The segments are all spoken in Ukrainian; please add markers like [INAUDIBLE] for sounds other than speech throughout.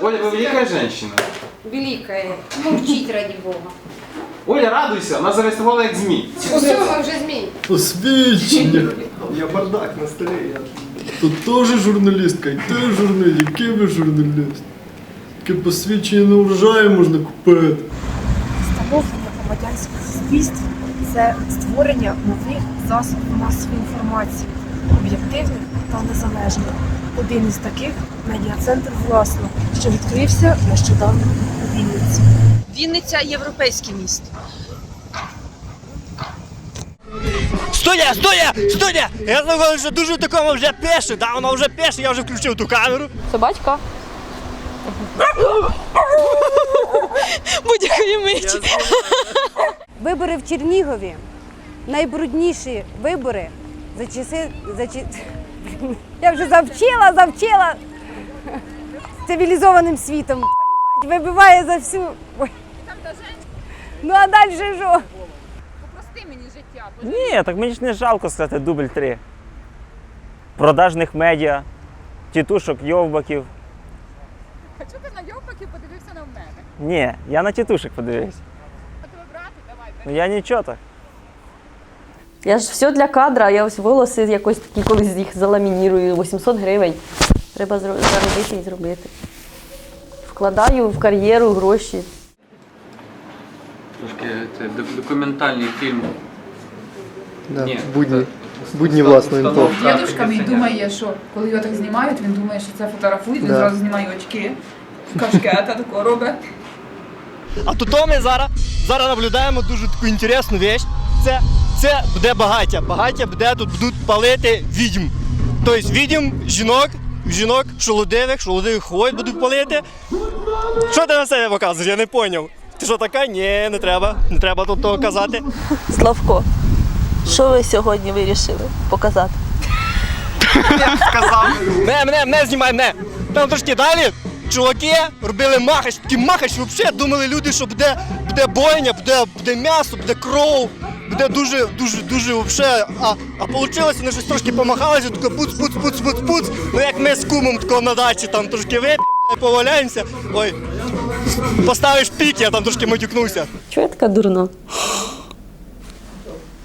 Оля, вы великая женщина. Великая. Мовчіть раді Бога. Оля, радуйся, вона зареєструвала як ЗМІ. Все, ми вже змій. Посвідчення. Я бардак на столі. Я... Тут теж журналістка, і ти журналіст. Який ви журналіст? Таке посвідчення на врожай можна купити. Становлення громадянського суспільства це створення нових засобів масової інформації, об'єктивних та незалежних. Один із таких медіа-центр власно, що відкрився нещодавно у Вінниці. Вінниця європейське місто. Студія, студія, студія! Я знаю, що дуже в такому вже пише, да, воно вже пише, я вже включив ту камеру. Собачка. Будь-якої миті. Вибори в Чернігові найбрудніші вибори за часи. За Я вже завчила, завчила цивілізованим світом. Вибиває за всю. Ой. Ну а далі що? Ні, так мені ж не жалко сказати дубль 3. Продажних медіа, тітушок, йовбаків. А чого ти на йовпаків подивився на мене? Ні, я на тітушок подивився. А тебе брати, давай. Ну я нічого так. Я ж все для кадра, я ось волоси якось такі колись їх заламінірую, 800 гривень. Треба заробити і зробити. Вкладаю в кар'єру гроші. Трошки це документальний фільм. Да, Ні, будні. це Будні власної інфо. установка Дідушка мій пісня. думає, що коли його так знімають, він думає, що це фотографують, він Да. зразу знімає очки, кашкета такого робить. А тут ми зараз, зараз наблюдаємо дуже таку інтересну річ. Це, це буде багаття. Багаття буде тут будуть палити відьм. Тобто відьм, жінок, жінок, шолодивих, шолодивих хвойт будуть палити. Що ти на себе показуєш? Я не зрозумів. Ти що така? Ні, не треба. Не треба тут того казати. Славко, що ви сьогодні вирішили показати? сказав. Не, мене, мене знімай, мене. Там трошки далі. Чуваки робили махач, такі махач, взагалі думали люди, що буде, буде бойня, буде, буде м'ясо, буде кров, буде дуже, дуже, дуже взагалі. А, а вийшло, вони щось трошки помахалися, таке пуц, пуц, пуц, пуц, пуц. Ну як ми з кумом такого на дачі там трошки вип'ємо, поваляємося. Ой, поставиш пік, я там трошки матюкнувся. Чого я така дурна?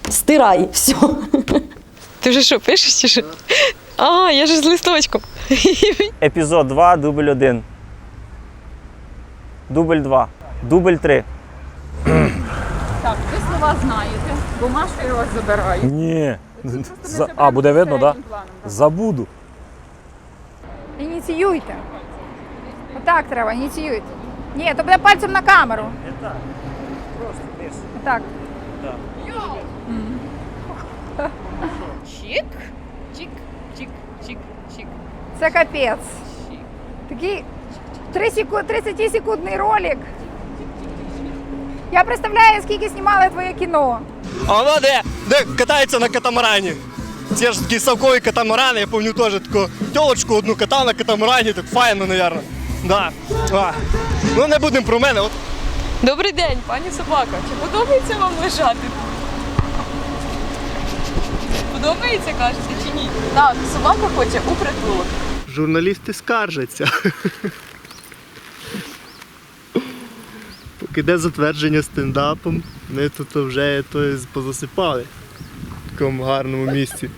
Стирай, все. Ти вже що, пишеш чи що? А, я ж з листочком. Епізод 2, дубль 1. Дубль 2. Дубль 3. Так, ви слова знаєте, бумажку я вас забираю. Ні. Просто За- А, буде видно, так? серійним планом, да. Забуду. Ініціюйте. Отак треба, ініціюйте. Ні, то буде пальцем на камеру. Не так. Просто вниз. Так. Чик, чик, чик, чик, чик. Це капець. Такий 30 секундний ролик. Я представляю, скільки знімали твоє кіно. А воно де, де катається на катамарані. Це ж такі совкові катамарани, я пам'ятаю теж таку тілочку одну катав на катамарані, так файно, мабуть. Да. А. Ну не будемо про мене. От Добрий день, пані собака. Чи подобається вам лежати? Подобається, кажете, чи ні? Так, собака хоче у притулок. Журналісти скаржаться. [LAUGHS] Йде затвердження стендапом, ми тут вже то позасипали в такому гарному місці.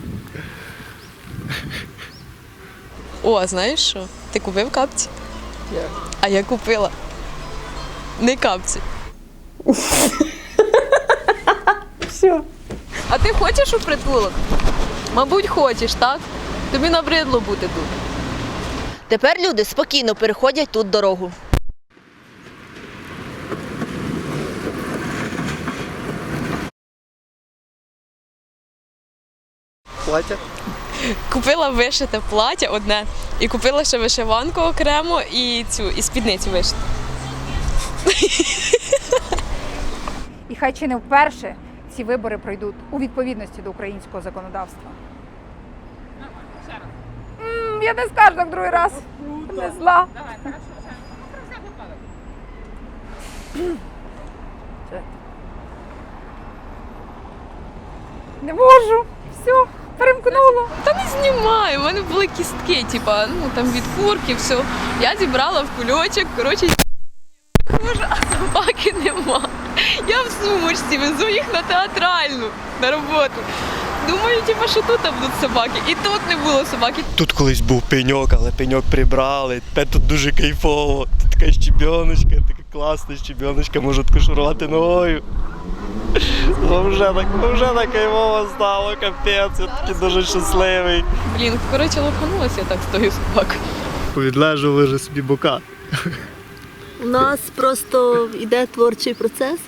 О, а знаєш що? Ти купив капці? А я купила. Не капці. Все. А ти хочеш у притулок? Мабуть, хочеш, так? Тобі набридло бути тут. Тепер люди спокійно переходять тут дорогу. Платя? Купила вишите плаття одне і купила ще вишиванку окремо і цю і спідницю вишиту. І хай чи не вперше ці вибори пройдуть у відповідності до українського законодавства. М, Я не скажу так другий раз. Не зла. Випадок. Не можу. Все. Перемкнуло. Та не знімаю, у мене були кістки, типа, ну там від курки, все. Я зібрала в кульочок, коротше, а собаки нема. Я в сумочці везу їх на театральну на роботу. Думаю, типа, що тут будуть собаки. І тут не було собаки. Тут колись був пеньок, але пеньок прибрали. Тепер тут дуже кайфово. Тут така щебеночка, така класна щебеночка, можу кошурувати ногою. Ну вже так, ну вже так кайфово стало, капець, я такий дуже щасливий. Блін, коротше, лоханулася я так з тою собакою. Повідлежували вже собі бока. У нас просто йде творчий процес.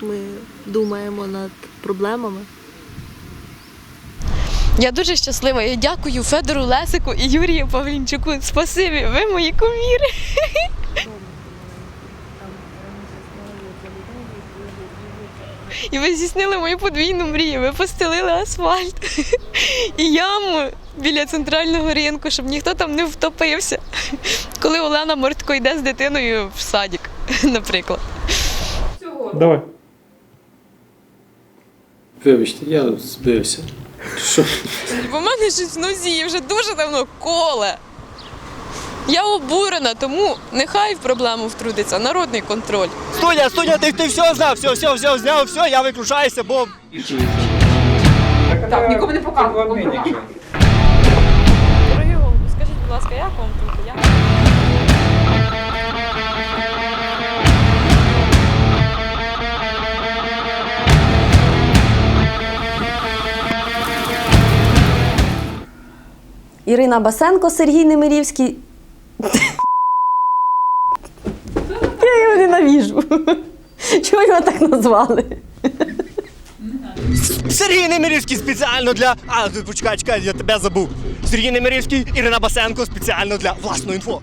Ми думаємо над проблемами. Я дуже щаслива. Я дякую Федору Лесику і Юрію Павлінчуку. Спасибі, ви мої куміри. І ви здійснили мою подвійну мрію. Ви постелили асфальт і яму біля центрального ринку, щоб ніхто там не втопився. Коли Олена Мортко йде з дитиною в садик, наприклад. Давай. Вибачте, я збився. Що? Бо в мене щось в нозі вже дуже давно коле. Я обурена, тому нехай в проблему втрутиться народний контроль. Студія, студія, ти, ти все знав, все, все, все, зняв, все, я виключаюся, бо Так, нікому не показуй. Дорогі голуби, скажіть, будь ласка, як вам тут? Я... Ірина Басенко, Сергій Немирівський. Я його ненавіжу. Чого його так назвали? Сергій Немирівський спеціально для. А, почекай, чекай, я тебе забув. Сергій Немирівський, Ірина Басенко спеціально для власного інфо.